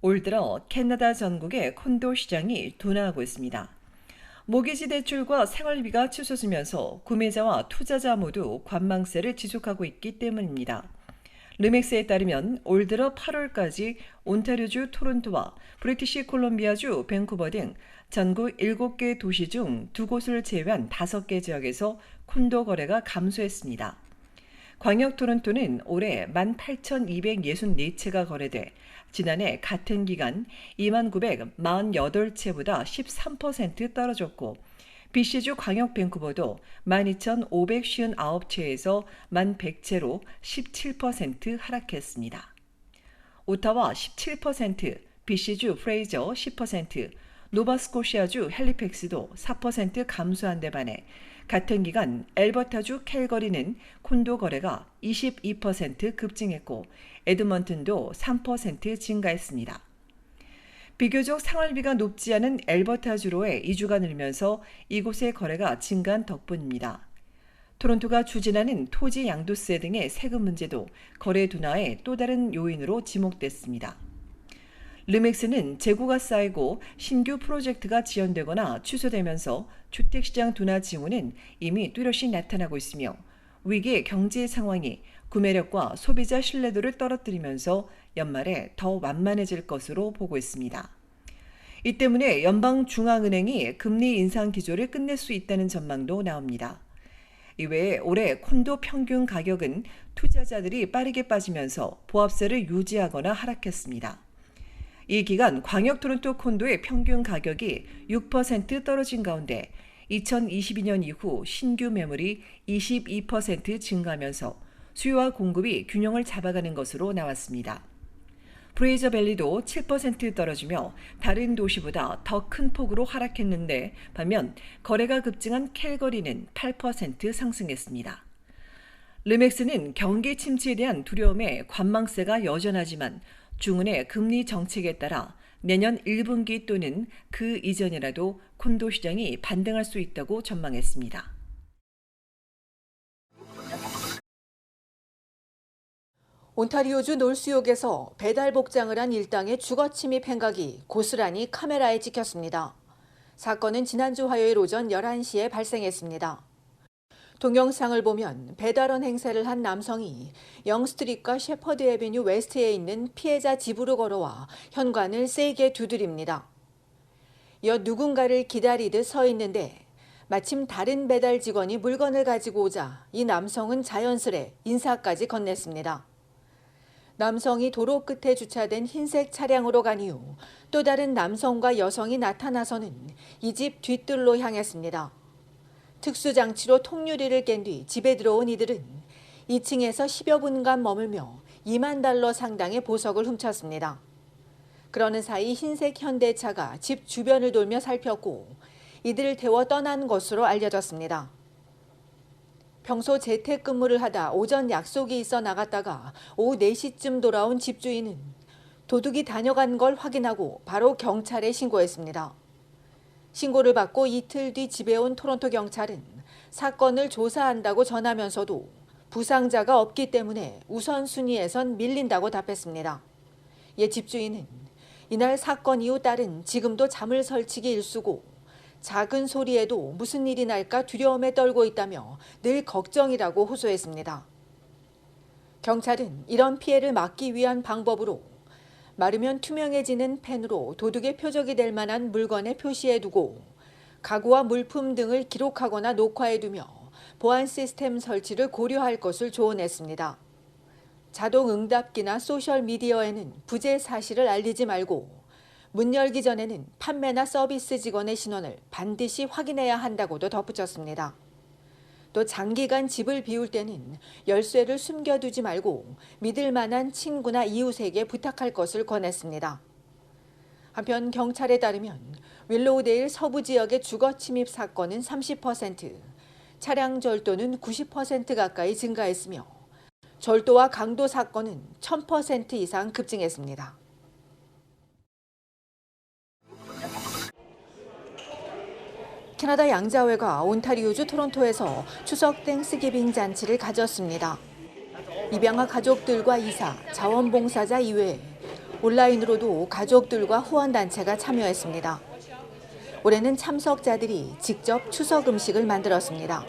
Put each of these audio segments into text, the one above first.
올 들어 캐나다 전국의 콘도 시장이 둔화하고 있습니다. 모기지 대출과 생활비가 치솟으면서 구매자와 투자자 모두 관망세를 지속하고 있기 때문입니다. 르맥스에 따르면 올 들어 8월까지 온타리오주 토론토와 브리티시 콜롬비아주 밴쿠버 등 전국 7개 도시 중 두 곳을 제외한 5개 지역에서 콘도 거래가 감소했습니다. 광역 토론토는 올해 18,264채가 거래돼 지난해 같은 기간 2948채보다 13% 떨어졌고 BC주 광역 밴쿠버도 12,559채에서 1,100채로 17% 하락했습니다. 오타와 17%, BC주 프레이저 10%, 노바스코시아주 헬리팩스도 4% 감소한 데 반해 같은 기간 엘버타주 캘거리는 콘도 거래가 22% 급증했고 에드먼튼도 3% 증가했습니다. 비교적 생활비가 높지 않은 엘버타주로의 이주가 늘면서 이곳의 거래가 증가한 덕분입니다. 토론토가 추진하는 토지 양도세 등의 세금 문제도 거래 둔화의 또 다른 요인으로 지목됐습니다. 르맥스는 재고가 쌓이고 신규 프로젝트가 지연되거나 취소되면서 주택시장 둔화 징후는 이미 뚜렷이 나타나고 있으며 위기 경제 상황이 구매력과 소비자 신뢰도를 떨어뜨리면서 연말에 더 완만해질 것으로 보고 있습니다. 이 때문에 연방중앙은행이 금리 인상 기조를 끝낼 수 있다는 전망도 나옵니다. 이외에 올해 콘도 평균 가격은 투자자들이 빠르게 빠지면서 보합세를 유지하거나 하락했습니다. 이 기간 광역 토론토 콘도의 평균 가격이 6% 떨어진 가운데 2022년 이후 신규 매물이 22% 증가하면서 수요와 공급이 균형을 잡아가는 것으로 나왔습니다. 브레이저 밸리도 7% 떨어지며 다른 도시보다 더 큰 폭으로 하락했는데 반면 거래가 급증한 캘거리는 8% 상승했습니다. 르맥스는 경기 침체에 대한 두려움에 관망세가 여전하지만 중은의 금리 정책에 따라 내년 1분기 또는 그 이전이라도 콘도 시장이 반등할 수 있다고 전망했습니다. 온타리오주 놀수욕에서 배달 복장을 한 일당의 주거 침입 행각이 고스란히 카메라에 찍혔습니다. 사건은 지난주 화요일 오전 11시에 발생했습니다. 동영상을 보면 배달원 행세를 한 남성이 영스트리트과 셰퍼드 에베뉴 웨스트에 있는 피해자 집으로 걸어와 현관을 세게 두드립니다. 여 누군가를 기다리듯 서 있는데 마침 다른 배달 직원이 물건을 가지고 오자 이 남성은 자연스레 인사까지 건넸습니다. 남성이 도로 끝에 주차된 흰색 차량으로 간 이후 또 다른 남성과 여성이 나타나서는 이 집 뒷뜰로 향했습니다. 특수장치로 통유리를 깬 뒤 집에 들어온 이들은 2층에서 10여 분간 머물며 2만 달러 상당의 보석을 훔쳤습니다. 그러는 사이 흰색 현대차가 집 주변을 돌며 살폈고 이들을 태워 떠난 것으로 알려졌습니다. 평소 재택근무를 하다 오전 약속이 있어 나갔다가 오후 4시쯤 돌아온 집주인은 도둑이 다녀간 걸 확인하고 바로 경찰에 신고했습니다. 신고를 받고 이틀 뒤 집에 온 토론토 경찰은 사건을 조사한다고 전하면서도 부상자가 없기 때문에 우선순위에선 밀린다고 답했습니다. 옛 집주인은 이날 사건 이후 딸은 지금도 잠을 설치기 일쑤고 작은 소리에도 무슨 일이 날까 두려움에 떨고 있다며 늘 걱정이라고 호소했습니다. 경찰은 이런 피해를 막기 위한 방법으로 마르면 투명해지는 펜으로 도둑의 표적이 될 만한 물건에 표시해두고 가구와 물품 등을 기록하거나 녹화해두며 보안 시스템 설치를 고려할 것을 조언했습니다. 자동 응답기나 소셜미디어에는 부재 사실을 알리지 말고 문 열기 전에는 판매나 서비스 직원의 신원을 반드시 확인해야 한다고도 덧붙였습니다. 또 장기간 집을 비울 때는 열쇠를 숨겨두지 말고 믿을 만한 친구나 이웃에게 부탁할 것을 권했습니다. 한편 경찰에 따르면 윌로우데일 서부 지역의 주거 침입 사건은 30%, 차량 절도는 90% 가까이 증가했으며 절도와 강도 사건은 1000% 이상 급증했습니다. 캐나다 양자회가 온타리오주 토론토에서 추석 땡스기빙 잔치를 가졌습니다. 입양아 가족들과 이사, 자원봉사자 이외에 온라인으로도 가족들과 후원단체가 참여했습니다. 올해는 참석자들이 직접 추석 음식을 만들었습니다.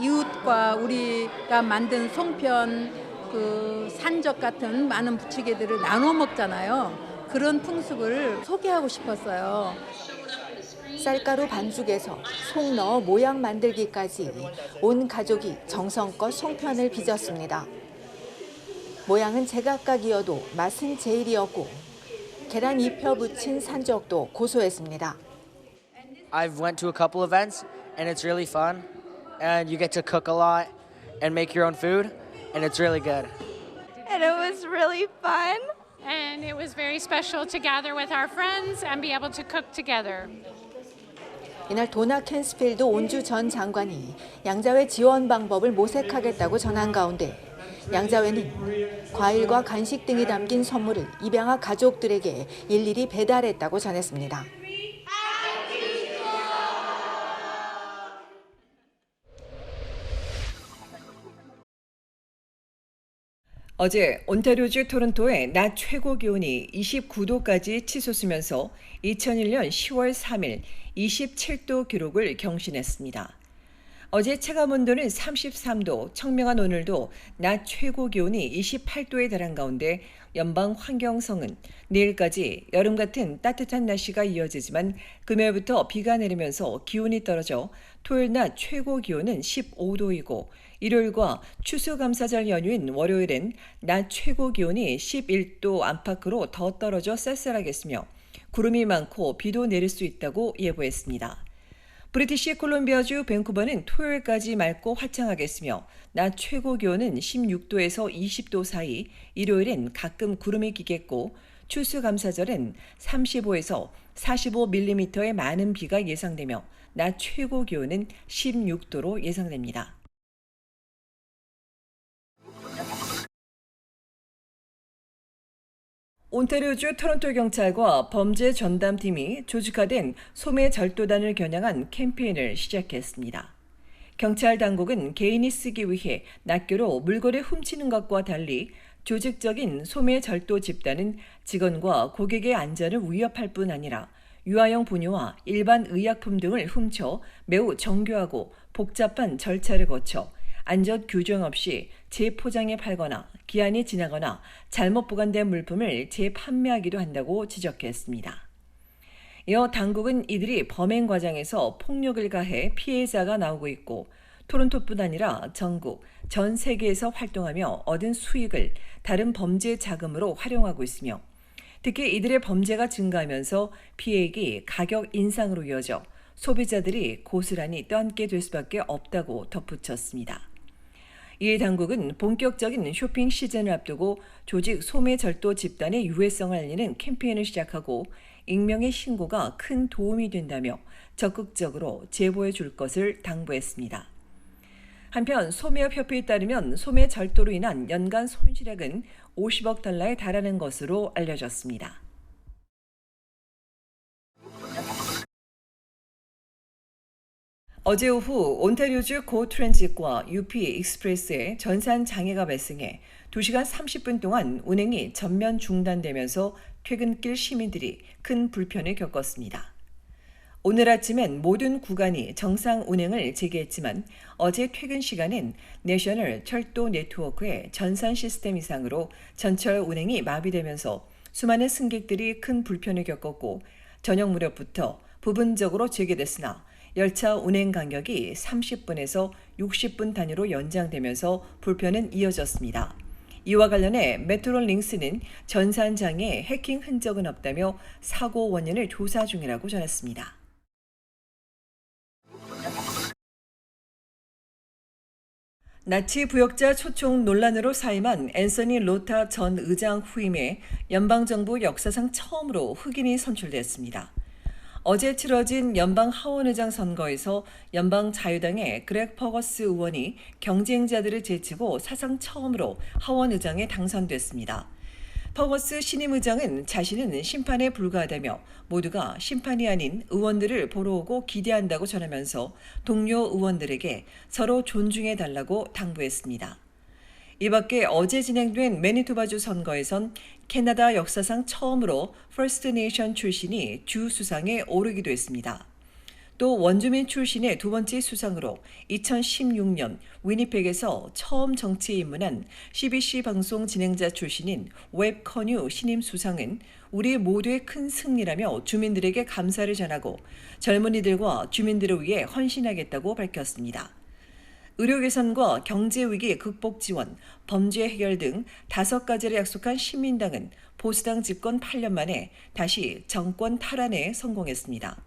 이웃과 우리가 만든 송편, 그 산적 같은 많은 부치개들을 나눠 먹잖아요. 그런 풍습을 소개하고 싶었어요. 쌀가루 반죽에서 속 넣어 모양 만들기까지 온 가족이 정성껏 송편을 빚었습니다. 모양은 제각각이어도 맛은 제일이었고 계란 입혀 붙인 산적도 고소했습니다. I've went to a couple events and it's really fun and you get to cook a lot and make your own food and it's really good. and it was really fun. And it was very special to gather with our friends and be able to cook together. 이날 도나 캔스필드 온주 전 장관이 양자회 지원 방법을 모색하겠다고 전한 가운데 양자회는 과일과 간식 등이 담긴 선물을 입양아 가족들에게 일일이 배달했다고 전했습니다. 어제 온타리오주 토론토의 낮 최고 기온이 29도까지 치솟으면서 2001년 10월 3일 27도 기록을 경신했습니다. 어제 체감 온도는 33도, 청명한 오늘도 낮 최고 기온이 28도에 달한 가운데 연방 환경성은 내일까지 여름 같은 따뜻한 날씨가 이어지지만 금요일부터 비가 내리면서 기온이 떨어져 토요일 낮 최고 기온은 15도이고 일요일과 추수감사절 연휴인 월요일엔 낮 최고 기온이 11도 안팎으로 더 떨어져 쌀쌀하겠으며 구름이 많고 비도 내릴 수 있다고 예보했습니다. 브리티시 콜롬비아주 밴쿠버는 토요일까지 맑고 화창하겠으며 낮 최고 기온은 16도에서 20도 사이, 일요일엔 가끔 구름이 끼겠고 추수감사절엔 35에서 45mm의 많은 비가 예상되며 낮 최고 기온은 16도로 예상됩니다. 온타리오주 토론토 경찰과 범죄 전담팀이 조직화된 소매 절도단을 겨냥한 캠페인을 시작했습니다. 경찰 당국은 개인이 쓰기 위해 낱개로 물건을 훔치는 것과 달리 조직적인 소매 절도 집단은 직원과 고객의 안전을 위협할 뿐 아니라 유아용 분유와 일반 의약품 등을 훔쳐 매우 정교하고 복잡한 절차를 거쳐 안전 규정 없이 재포장해 팔거나 기한이 지나거나 잘못 보관된 물품을 재판매하기도 한다고 지적했습니다. 이어 당국은 이들이 범행 과정에서 폭력을 가해 피해자가 나오고 있고 토론토뿐 아니라 전국, 전 세계에서 활동하며 얻은 수익을 다른 범죄 자금으로 활용하고 있으며 특히 이들의 범죄가 증가하면서 피해액이 가격 인상으로 이어져 소비자들이 고스란히 떠안게 될 수밖에 없다고 덧붙였습니다. 이에 당국은 본격적인 쇼핑 시즌을 앞두고 조직 소매 절도 집단의 유해성을 알리는 캠페인을 시작하고 익명의 신고가 큰 도움이 된다며 적극적으로 제보해 줄 것을 당부했습니다. 한편 소매협회에 따르면 소매 절도로 인한 연간 손실액은 50억 달러에 달하는 것으로 알려졌습니다. 어제 오후 온타리오주 고 트랜짓과 UP 익스프레스에 전산 장애가 발생해 2시간 30분 동안 운행이 전면 중단되면서 퇴근길 시민들이 큰 불편을 겪었습니다. 오늘 아침엔 모든 구간이 정상 운행을 재개했지만 어제 퇴근 시간엔 내셔널 철도 네트워크의 전산 시스템 이상으로 전철 운행이 마비되면서 수많은 승객들이 큰 불편을 겪었고 저녁 무렵부터 부분적으로 재개됐으나 열차 운행 간격이 30분에서 60분 단위로 연장되면서 불편은 이어졌습니다. 이와 관련해 메트로링스는 전산장에 해킹 흔적은 없다며 사고 원인을 조사 중이라고 전했습니다. 나치 부역자 초청 논란으로 사임한 앤서니 로타 전 의장 후임에 연방정부 역사상 처음으로 흑인이 선출됐습니다. 어제 치러진 연방 하원의장 선거에서 연방 자유당의 그렉 퍼거스 의원이 경쟁자들을 제치고 사상 처음으로 하원의장에 당선됐습니다. 퍼거스 신임 의장은 자신은 심판에 불과하다며 모두가 심판이 아닌 의원들을 보러 오고 기대한다고 전하면서 동료 의원들에게 서로 존중해 달라고 당부했습니다. 이 밖에 어제 진행된 매니토바주 선거에선 캐나다 역사상 처음으로 퍼스트 네이션 출신이 주 수상에 오르기도 했습니다. 또 원주민 출신의 두 번째 수상으로 2016년 위니펙에서 처음 정치에 입문한 CBC 방송 진행자 출신인 웹 커뉴 신임 수상은 우리 모두의 큰 승리라며 주민들에게 감사를 전하고 젊은이들과 주민들을 위해 헌신하겠다고 밝혔습니다. 의료 개선과 경제 위기 극복 지원, 범죄 해결 등 다섯 가지를 약속한 시민당은 보수당 집권 8년 만에 다시 정권 탈환에 성공했습니다.